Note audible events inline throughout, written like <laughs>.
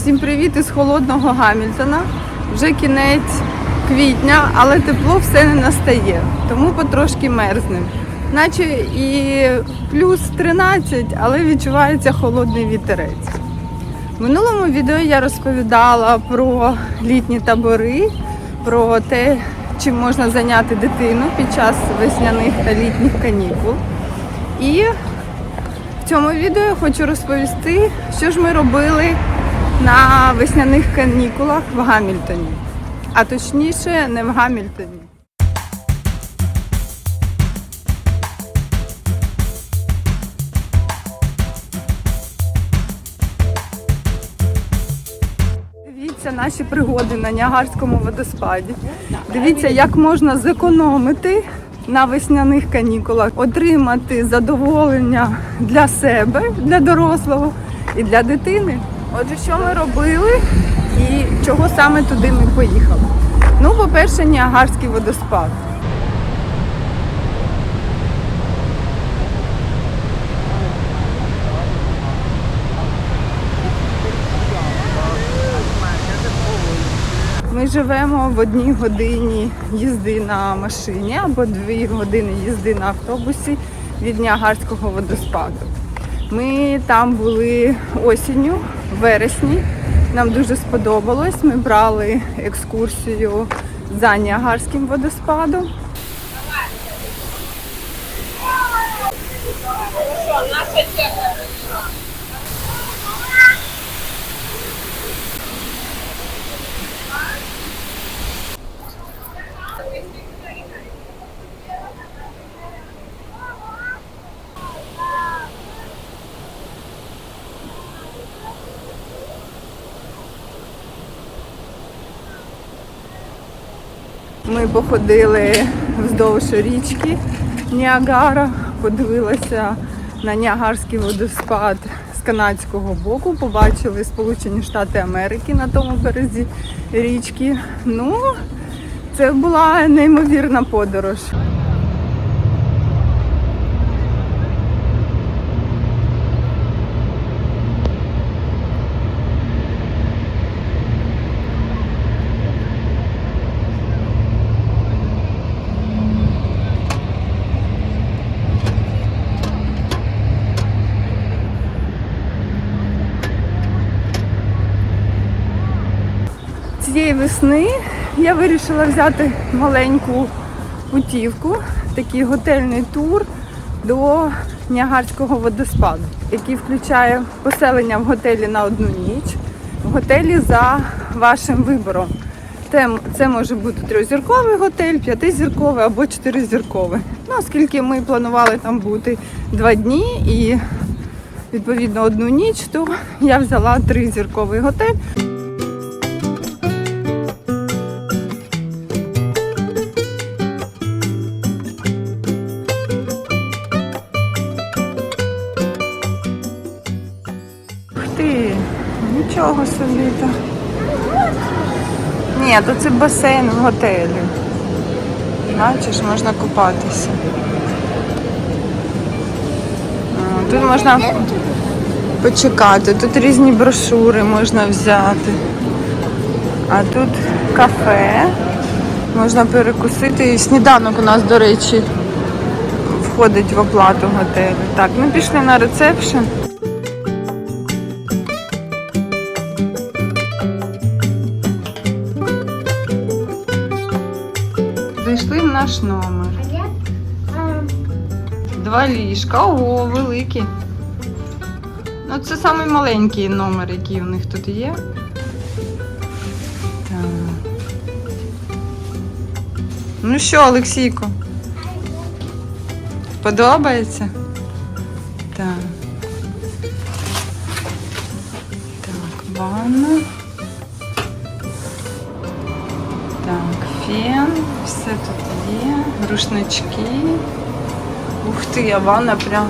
Всім привіт із холодного Гамільтона. Вже кінець квітня, але тепло все не настає, тому потрошки мерзнем. Наче і плюс 13, але відчувається холодний вітерець. В минулому відео я розповідала про літні табори, про те, чим можна зайняти дитину під час весняних та літніх канікул. І в цьому відео я хочу розповісти, що ж ми робили на весняних канікулах в Гамільтоні. А точніше, не в Гамільтоні. Дивіться наші пригоди на Ніагарському водоспаді. Дивіться, як можна зекономити на весняних канікулах, отримати задоволення для себе, для дорослого і для дитини. Отже, що ми робили і чого саме туди ми поїхали? Ну, по-перше, Ніагарський водоспад. Ми живемо в одній годині їзди на машині або дві години їзди на автобусі від Ніагарського водоспаду. Ми там були осінню, вересні. Нам дуже сподобалось. Ми брали екскурсію за Ніагарським водоспадом. Ми походили вздовж річки Ніагара, подивилися на Ніагарський водоспад з канадського боку, побачили Сполучені Штати Америки на тому березі річки. Ну, це була неймовірна подорож. Цієї весни я вирішила взяти маленьку путівку, такий готельний тур до Ніагарського водоспаду, який включає поселення в готелі на одну ніч, в готелі за вашим вибором. Це, це може бути трьохзірковий готель, п'ятизірковий або чотиризірковий. Ну, оскільки ми планували там бути два дні і відповідно одну ніч, то я взяла тризірковий готель. Нічого собі. Ні, то це басейн в готелі. Бачиш, можна купатися. Тут можна почекати, тут різні брошури можна взяти. А тут кафе. Можна перекусити. І сніданок у нас, до речі, входить в оплату готелю. Так, ми пішли на рецепшн. Наш номер. Два ліжка. Ого, великі. Ну, це самий маленький номер, який у них тут є. Так. Ну що, Олексійко? Подобається? Так. Так, ванна. Так, фен, все тут є, рушнички. Ух ти, а ванна прям.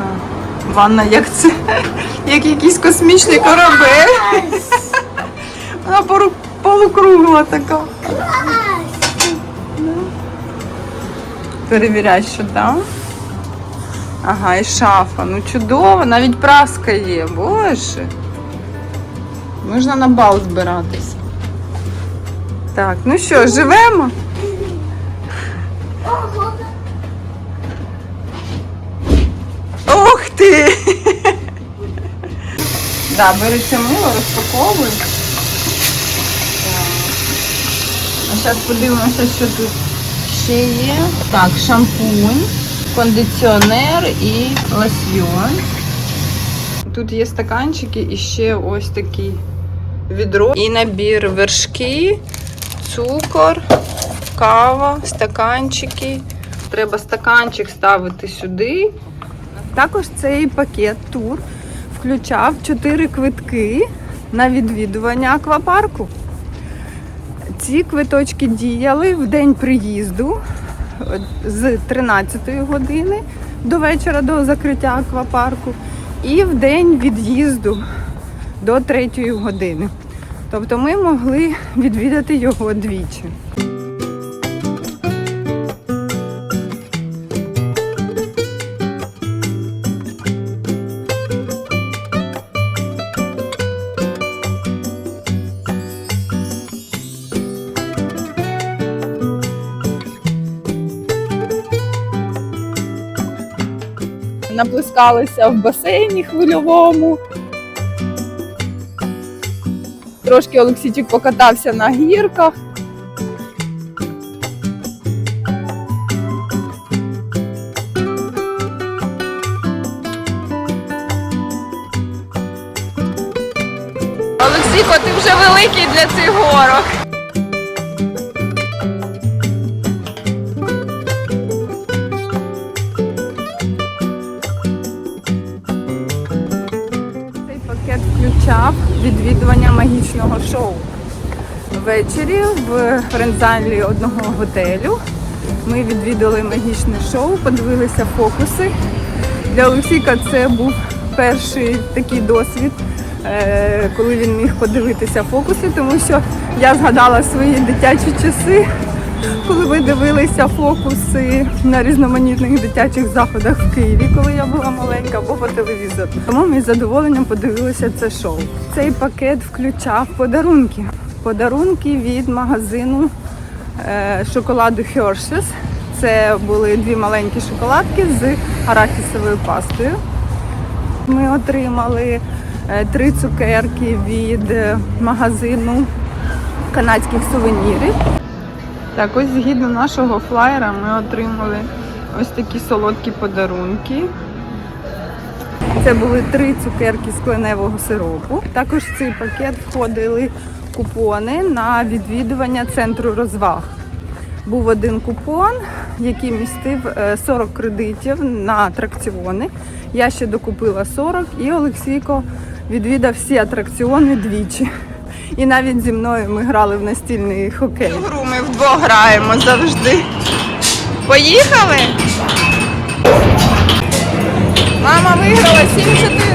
А, ванна як це? <laughs> Як якийсь космічний корабель. <laughs> Вона полукругла така. Перевіряй, що там. Ага, і шафа. Ну чудово, навіть праска є, боже. Можна на бал збиратись. Так, ну що, живемо? Ох ти! Да, бери це мило, розпаковуй. А зараз подивимося, що тут ще є. Так, шампунь, кондиціонер і лосьйон. Тут є стаканчики і ще ось такий відро. І набір вершки, цукор, кава, стаканчики. Треба стаканчик ставити сюди. Також цей пакет тур включав 4 квитки на відвідування аквапарку. Ці квиточки діяли в день приїзду з 13 години до вечора до закриття аквапарку і в день від'їзду до 3 години. Тобто ми могли відвідати його двічі. Наплескалися в басейні хвильовому. Трошки Олексійчик покатався на гірках. Олексійко, ти вже великий для цих горок. Відвідування магічного шоу. Ввечері в френдзалі одного готелю ми відвідали магічне шоу, подивилися фокуси. Для Олексійка це був перший такий досвід, е, коли він міг подивитися фокуси, тому що я згадала свої дитячі часи, коли ми дивилися фокуси на різноманітних дитячих заходах в Києві, коли я була маленька, або по телевізору. Тому ми з задоволенням подивилися це шоу. Цей пакет включав подарунки. Подарунки від магазину е, шоколаду Hershey's. Це були дві маленькі шоколадки з арахісовою пастою. Ми отримали е, три цукерки від е, магазину канадських сувенірів. Так, ось згідно нашого флаєра ми отримали ось такі солодкі подарунки. Це були три цукерки з кленевого сиропу. Також в цей пакет входили купони на відвідування центру розваг. Був один купон, який містив е, 40 кредитів на атракціони. Я ще докупила 40 і Олексійко відвідав всі атракціони двічі. І навіть зі мною ми грали в настільний хокей. Вдвох граємо завжди. Поїхали! Мама виграла 7-4.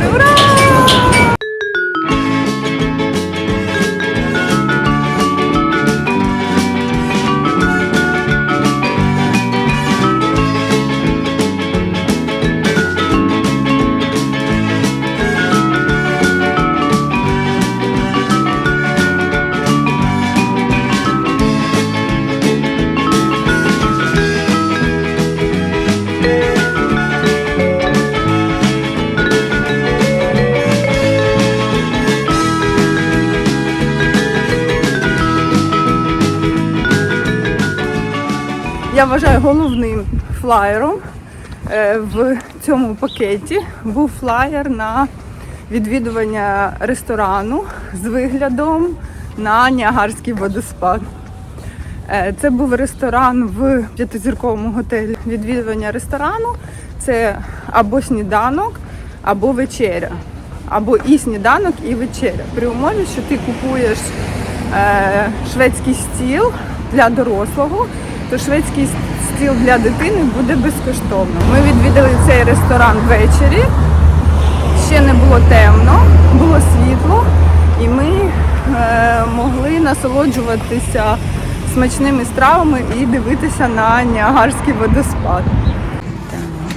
Я вважаю головним флаєром е, в цьому пакеті був флаєр на відвідування ресторану з виглядом на Ніагарський водоспад. Е, Це був ресторан в п'ятизірковому готелі. Відвідування ресторану це або сніданок, або вечеря, або і сніданок, і вечеря. При умові, що ти купуєш е, шведський стіл для дорослого, то шведський стіл для дитини буде безкоштовно. Ми відвідали цей ресторан ввечері. Ще не було темно, було світло, і ми е, могли насолоджуватися смачними стравами і дивитися на Ніагарський водоспад.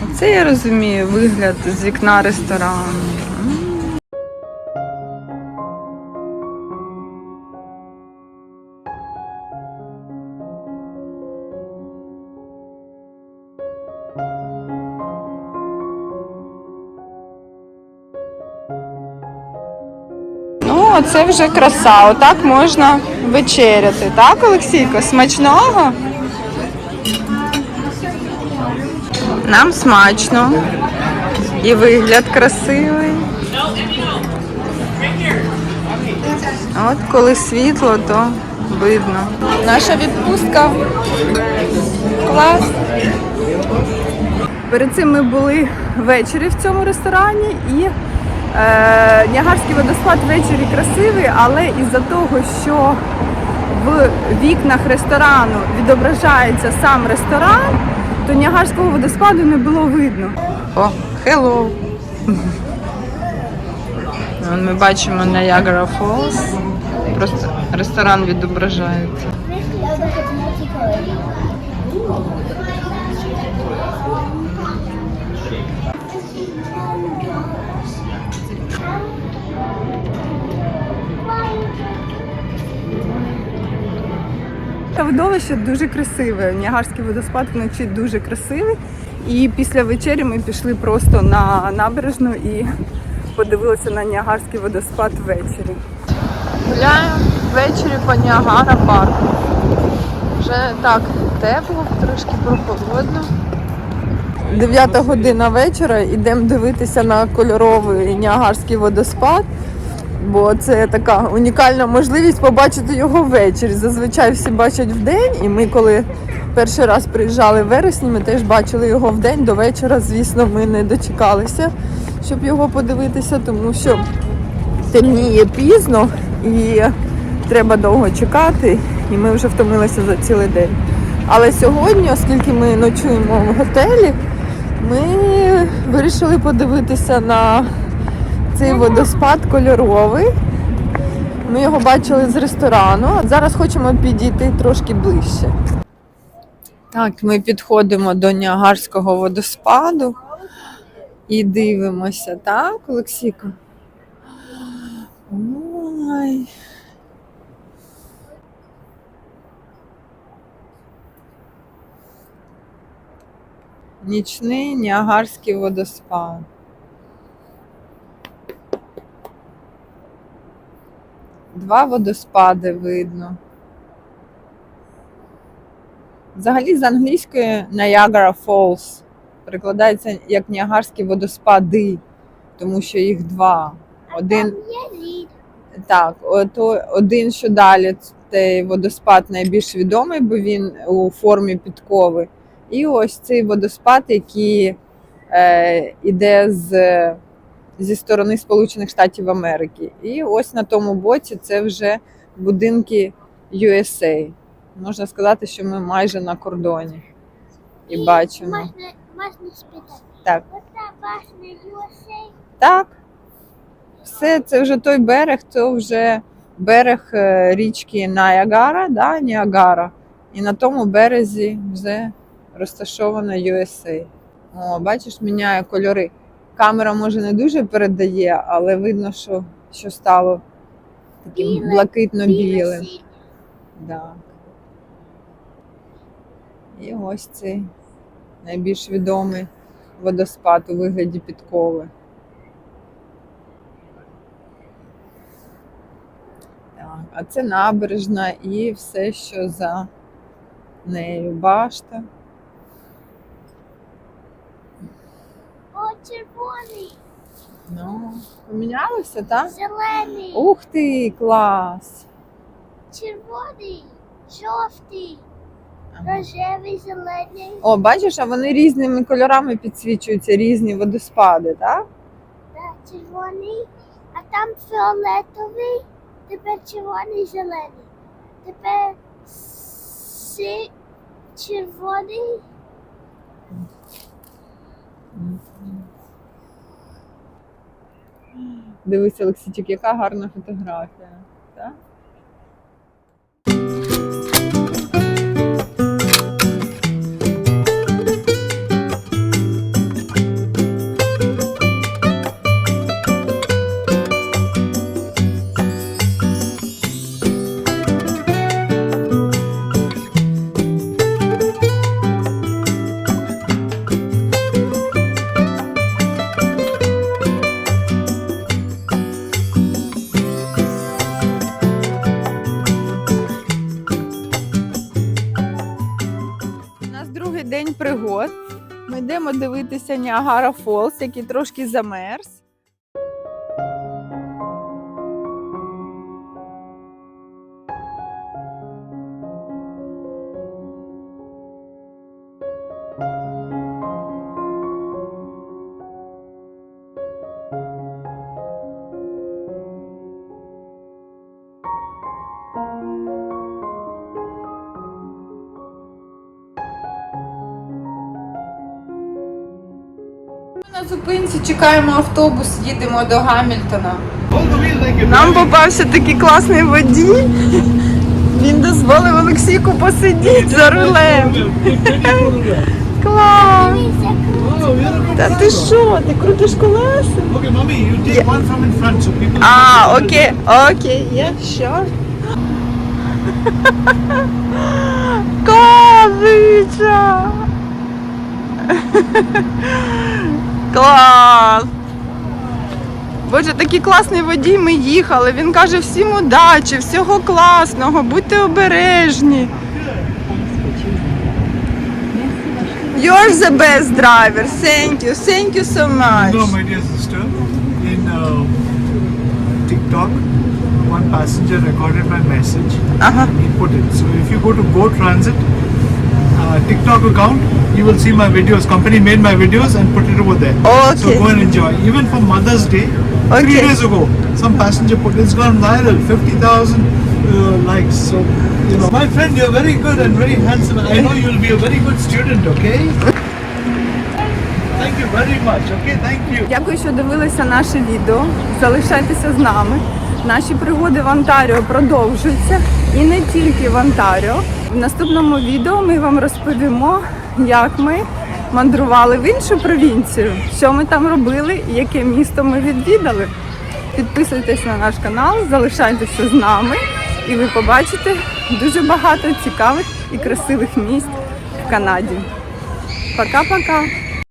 Оце я розумію вигляд з вікна ресторану. Оце вже краса. Отак можна вечеряти. Так, Олексійко? Смачного? Нам смачно. І вигляд красивий. От коли світло, то видно. Наша відпустка. Клас. Перед цим ми були ввечері в цьому ресторані і Ніагарський водоспад ввечері красивий, але із-за того, що в вікнах ресторану відображається сам ресторан, то Ніагарського водоспаду не було видно. О! Вон Ми бачимо Niagara Falls. Просто ресторан відображається. Та видовище дуже красиве. Ніагарський водоспад вночі дуже красивий. І після вечері ми пішли просто на набережну і подивилися на Ніагарський водоспад ввечері. Гуляємо ввечері по Ніагара парку. Вже так тепло, трошки прохолодно. 9 година вечора йдемо дивитися на кольоровий Ніагарський водоспад. Бо це така унікальна можливість побачити його ввечері. Зазвичай всі бачать вдень, і ми, коли перший раз приїжджали в вересні, ми теж бачили його вдень. До вечора, звісно, ми не дочекалися, щоб його подивитися, тому що темніє пізно і треба довго чекати, і ми вже втомилися за цілий день. Але сьогодні, оскільки ми ночуємо в готелі, ми вирішили подивитися на цей водоспад кольоровий. Ми його бачили з ресторану. Зараз хочемо підійти трошки ближче. Так, ми підходимо до Ніагарського водоспаду і дивимося, так, Олексійко? Ой. Нічний Ніагарський водоспад. Два водоспади видно. Взагалі з англійської Niagara Falls перекладається як Ніагарські водоспади, тому що їх два. Один, так, ото, один, що далі, цей водоспад найбільш відомий, бо він у формі підкови. І ось цей водоспад, який е, іде з, зі сторони Сполучених Штатів Америки. І ось на тому боці це вже будинки USA. Можна сказати, що ми майже на кордоні. І бачимо. Можна, можна спитати. Так. USA? Так. Все, це вже той берег, це вже берег е, річки Наягара, да, Ніагара. І на тому березі вже розташовано USA. О, бачиш, міняє кольори. Камера може не дуже передає, але видно, що, що стало таким блакитно-білим. Да. І ось цей найбільш відомий водоспад у вигляді підкови. Так, а це набережна і все, що за нею. Башта. О, червоний, Ну, помінялося, так? зелений, Ух ти, клас! червоний, жовтий, Ага. рожевий, зелений. О, бачиш, а вони різними кольорами підсвічуються, різні водоспади, так? Да, червоний, а там фіолетовий, тепер червоний, зелений. Тепер си, червоний, <gasps> Дивись, Олексійчик, яка гарна фотографія. Так? Ніагара Фолс, який трошки замерз. Зупинці чекаємо автобус, їдемо до Гамільтона. Нам попався такий класний водій. Він дозволив Олексійку посидіти за рулем. Клас! Та ти що? Ти крутиш колеса? А, окей, окей, я що? Кавича! Клас! Боже, такий класний водій, ми їхали. Він каже всім удачі, всього класного, будьте обережні. You're the best driver. Thank you. Thank you so much. No, my dear sister, in uh, TikTok, one passenger recorded my message. Uh-huh. He put it. So if you go to Go Transit uh, TikTok account, you will see my videos. Company made my videos and put it over there. So Okay. go and enjoy. Even for Mother's Day, three days ago, some passenger put it's gone viral, fifty thousand uh, likes. So you know, my friend, you're very good and very handsome. I know you'll be a very good student. Okay. Thank you very much. Okay, thank you. Дякую, що дивилися наше відео. Залишайтеся з нами. Наші пригоди в Онтаріо продовжуються і не тільки в Онтаріо. В наступному відео ми вам розповімо, як ми мандрували в іншу провінцію, що ми там робили і яке місто ми відвідали. Підписуйтесь на наш канал, залишайтеся з нами, і ви побачите дуже багато цікавих і красивих місць в Канаді. Пока-пока!